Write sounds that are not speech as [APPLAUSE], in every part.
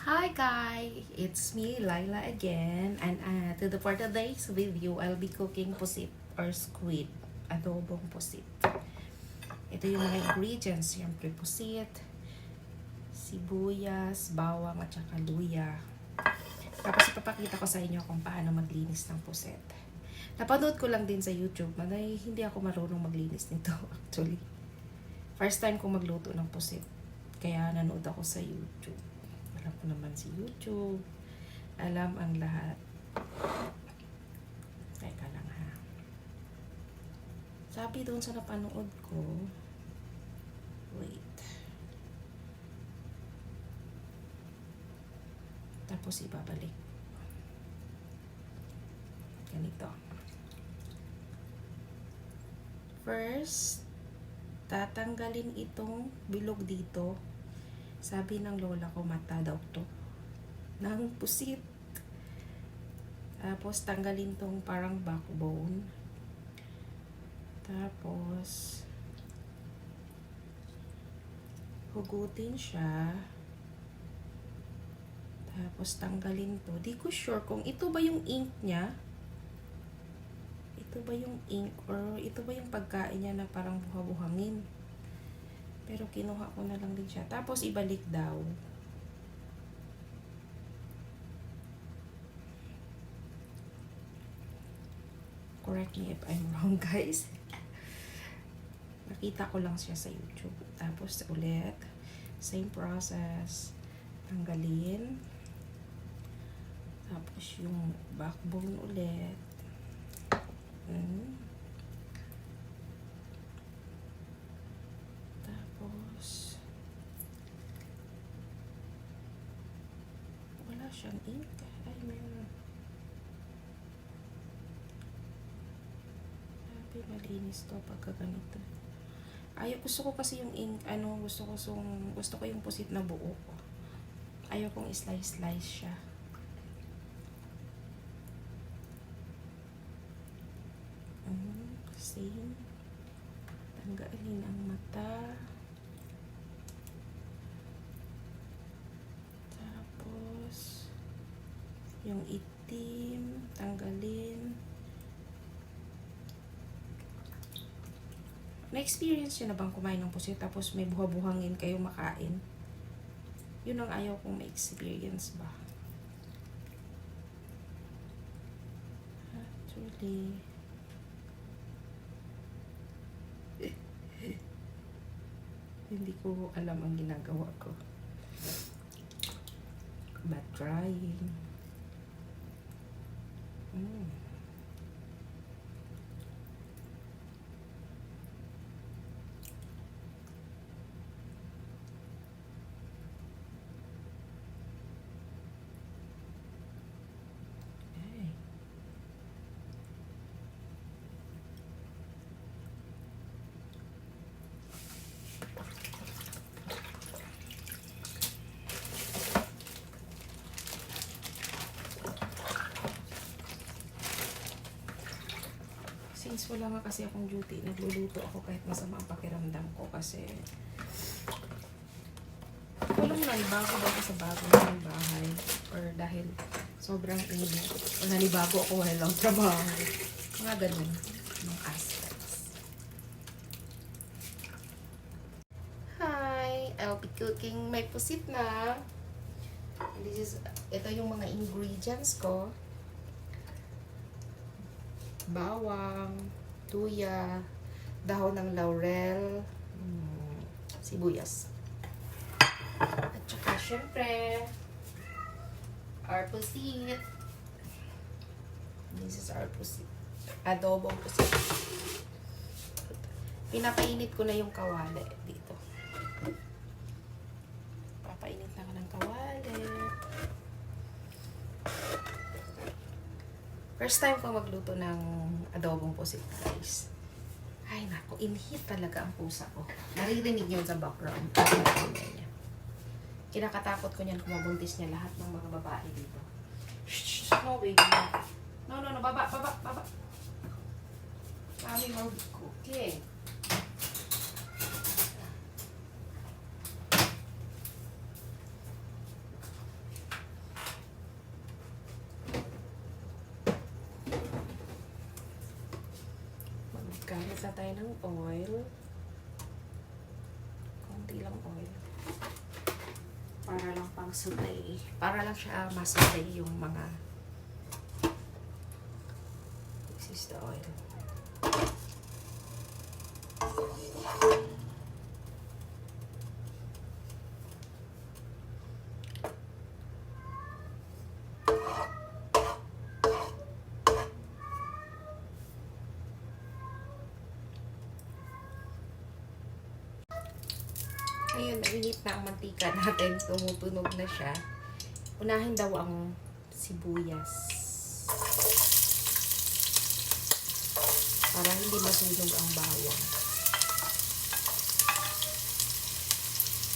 Hi guys, it's me Laila again and uh, to the for today's video I'll be cooking pusit or squid adobong pusit. Ito yung mga ingredients, siyempre pusit, sibuyas, bawang at saka luya. Tapos ipapakita ko sa inyo kung paano maglinis ng pusit. Napanood ko lang din sa YouTube, manay hindi ako marunong maglinis nito [LAUGHS] actually. First time ko magluto ng pusit. Kaya nanood ako sa YouTube. Alam ko naman si YouTube. Alam ang lahat. Teka lang ha. Sabi doon sa napanood ko, wait. Tapos ibabalik. Ganito. First, tatanggalin itong bilog dito. Sabi ng lola ko, mata daw to. Ng pusit. Tapos, tanggalin tong parang backbone. Tapos, hugutin siya. Tapos, tanggalin to. Di ko sure kung ito ba yung ink niya. Ito ba yung ink or ito ba yung pagkain niya na parang buha-buhangin. Pero kinuha ko na lang din siya. Tapos ibalik daw. Correct me if I'm wrong, [LAUGHS] guys. Nakita ko lang siya sa YouTube. Tapos ulit, same process. Tanggalin. Tapos yung backbone ulit. Mm. Tapos, siyang ink. Ay, meron. Sabi, malinis to pagka ganito. Ayaw, gusto ko kasi yung ink, ano, gusto ko sung, gusto ko yung pusit na buo. Ayaw kong slice-slice siya. Mm, same. Tanggalin ang mata. Tapos, yung itim, tanggalin. Na-experience nyo na bang kumain ng pusit tapos may buha-buhangin kayo makain? Yun ang ayaw kong ma-experience ba? Actually, [LAUGHS] hindi ko alam ang ginagawa ko. But trying. Mm. Ay. Since wala nga kasi akong duty, nagluluto ako kahit masama ang pakiramdam ko kasi walang nanibago ba ako sa bago ng bahay or dahil sobrang init o nanibago ako walang [LAUGHS] trabaho. Mga ganun. Mga aspects. Hi! I'll be cooking my pusit na. This is, ito yung mga ingredients ko bawang, tuya, dahon ng laurel, mm, sibuyas. At saka, syempre, our pusit. This is our pusit. Adobong pusit. Pinapainit ko na yung kawali dito. Papainit na ko ng kawali. First time ko magluto ng adobong pusit guys. Ay nako, inhit talaga ang pusa ko. Naririnig niyo sa background. Kinakatakot ko niyan kung mabuntis niya lahat ng mga babae dito. Shh, no baby. No, no, no, baba, baba, baba. Mami, mag Gamit na tayo ng oil. Konti lang oil. Para lang pang saute. Para lang siya masaute yung mga This is the oil. Ayun, nainit na ang mantika [LAUGHS] natin. Tumutunog na siya. Unahin daw ang sibuyas. Para hindi masunog ang bawang.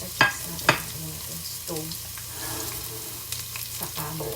Adjust natin ang ano stove. Sa kamo.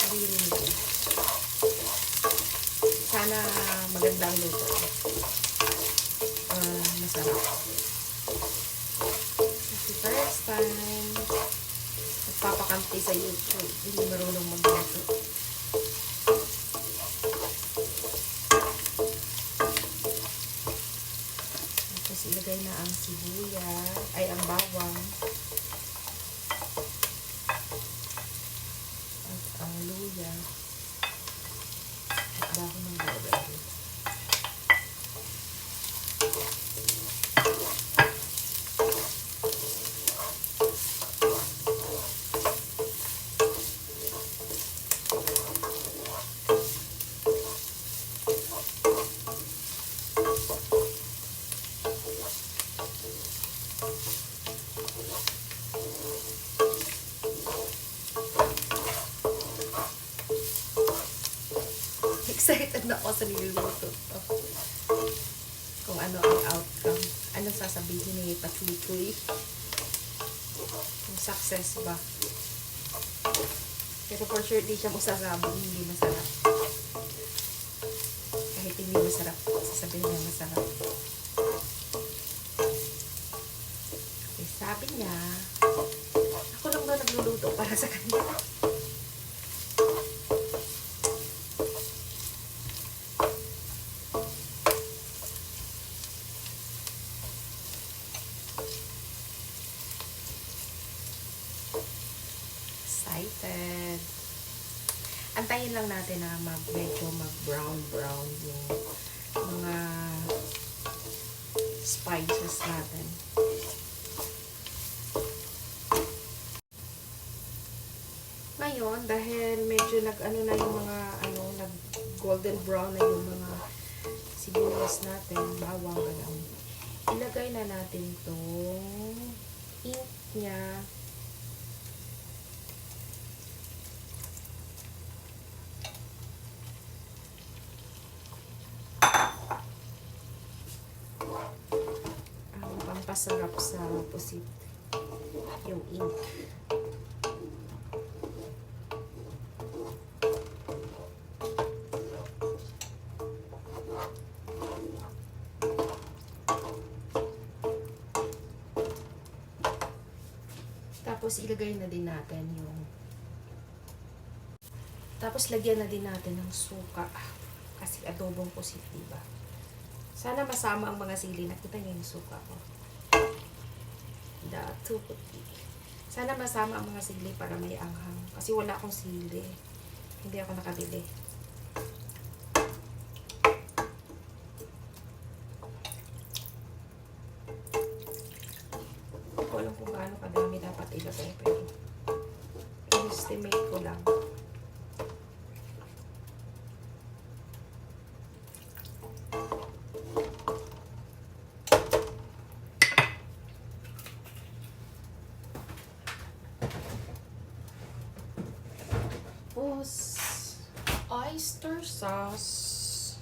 Naririnig ko. Sana magandang luto. Masarap. Kasi first time, nagpapakampi sa YouTube. Hindi marunong magluto. Tapos ilagay na ang sibuyas, ay ang bawang. At ang luya. At dahon ng bawang. Excited na ako sa niluluto to. Kung ano ang outcome. Anong sasabihin ni Pachuchoy? Kung success ba. Pero for sure, di siya masasabing hindi masarap. Kahit hindi masarap, sasabihin niya masarap. Okay, sabi niya, ako lang daw nagluluto para sa kanya. excited. Lang natin na mag medyo mag brown brown yung mga spices natin. Ngayon, dahil medyo nag ano na yung mga ano nag golden brown na yung mga sibuyas natin, bawang ganun. Ilagay na natin tong ink niya ang pampasarap sa pusit yung ink. Tapos ilagay na din natin yung tapos lagyan na din natin ng suka kasi adobong pusit, diba? Sana masama ang mga sili. Nakita niyo yung suka ko. Dato puti. Sana masama ang mga sili para may anghang. Kasi wala akong sili. Hindi ako nakabili. Tapos, oyster sauce.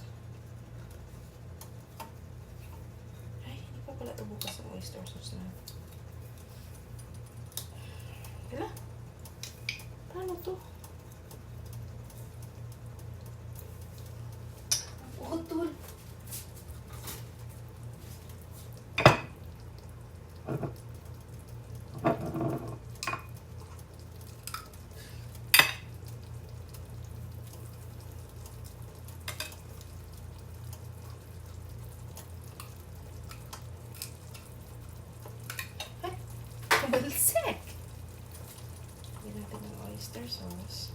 Ay, hindi pa pala ito bukas ang oyster sauce na. Hala? Paano to? Utol. Tabalsek! Lagyan natin ng oyster sauce.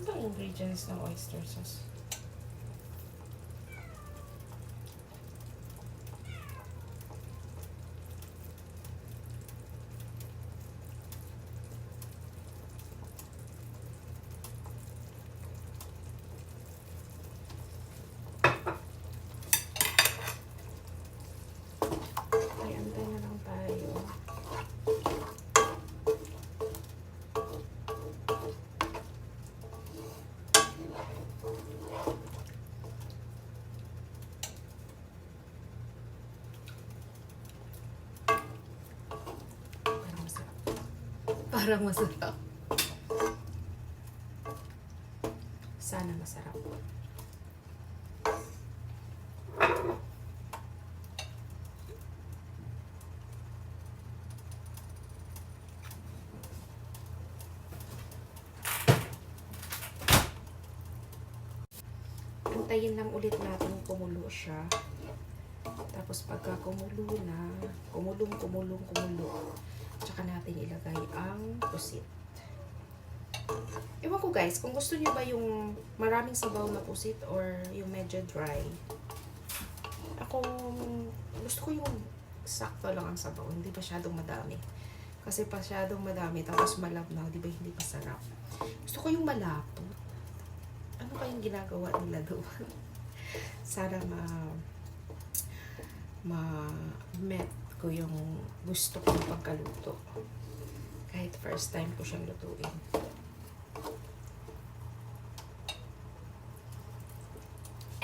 Ano ingredients ng oyster sauce? Ay, antay na lang tayo. Parang masarap. Parang masarap. Sana masarap. Antayin lang ulit natin kumulo siya. Tapos pagka kumulo na, kumulong, kumulong, kumulo, tsaka natin ilagay ang pusit. Ewan ko guys, kung gusto niyo ba yung maraming sabaw na pusit or yung medyo dry. Ako, gusto ko yung sakto lang ang sabaw, hindi masyadong madami. Kasi masyadong madami, tapos malabnaw, di ba hindi pa sarap. Gusto ko yung malapot ano kayong ginagawa nila doon? [LAUGHS] Sana ma ma met ko yung gusto kong pagkaluto. Kahit first time ko siyang lutuin.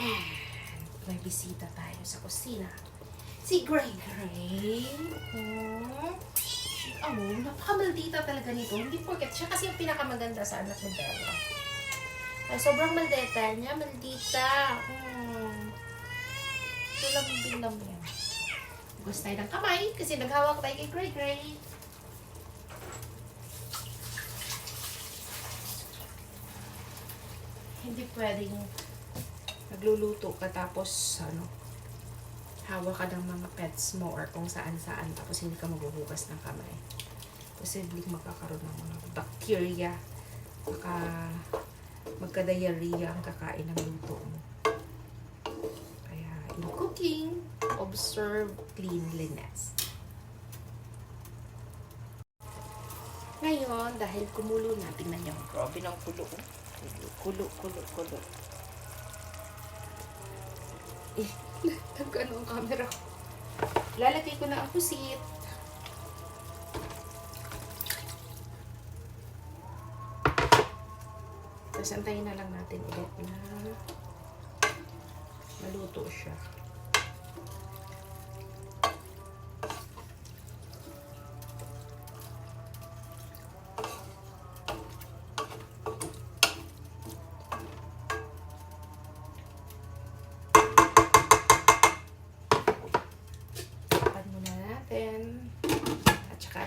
And may bisita tayo sa kusina. Si Gray Gray. Oh. Amo, napakamaldita talaga nito. Hindi porket siya kasi yung pinakamaganda sa anak ni Bella. Ay, sobrang maldita niya. Maldita. Hmm. Tulambing lang yan. Gusto tayo ng kamay kasi naghawak tayo kay Gray Gray. Hindi pwedeng nagluluto ka tapos ano, hawak ka ng mga pets mo or kung saan-saan tapos hindi ka maghuhugas ng kamay. Posibleng magkakaroon ng mga bacteria. Baka magka-diarrhea ang kakain ng luto mo. Kaya, in cooking, observe cleanliness. Ngayon, dahil kumulo na, tingnan niyo, grabe ng oh. Kulo, kulo, kulo, kulo. Eh, [LAUGHS] nag-ano ang camera ko. Lalagay ko na ang pusit. Tapos antayin na lang natin ulit na maluto siya.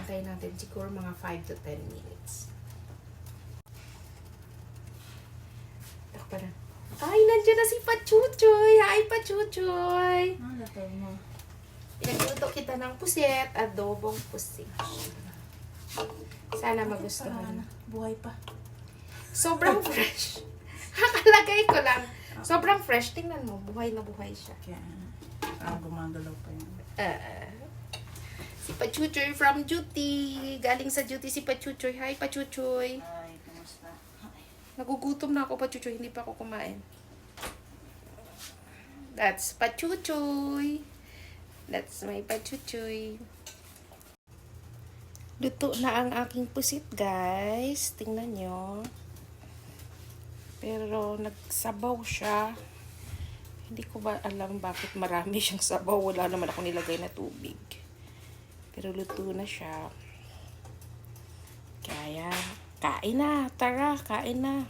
Antayin natin siguro mga 5 to 10 minutes. Takpan na. Ay, nandiyan na si Pachuchoy! Hi, Pachuchoy! Ano to mo? Pinagluto kita ng puset, adobong pusit. Sana magustuhan. Buhay pa. Sobrang fresh. [LAUGHS] Hakalagay ko lang. Sobrang fresh. Tingnan mo, buhay na buhay siya. Kaya, parang gumagalaw pa yan. Ah, si Pachuchoy from duty. Galing sa duty si Pachuchoy. Hi, Pachuchoy. Ay, kumusta? Nagugutom na ako, Pachuchoy. Hindi pa ako kumain. That's Pachuchoy. That's my Pachuchoy. Luto na ang aking pusit, guys. Tingnan nyo. Pero nagsabaw siya. Hindi ko ba alam bakit marami [LAUGHS] siyang sabaw. Wala naman ako nilagay na tubig. Pero luto na siya. Kaya, kain na. Tara, kain na.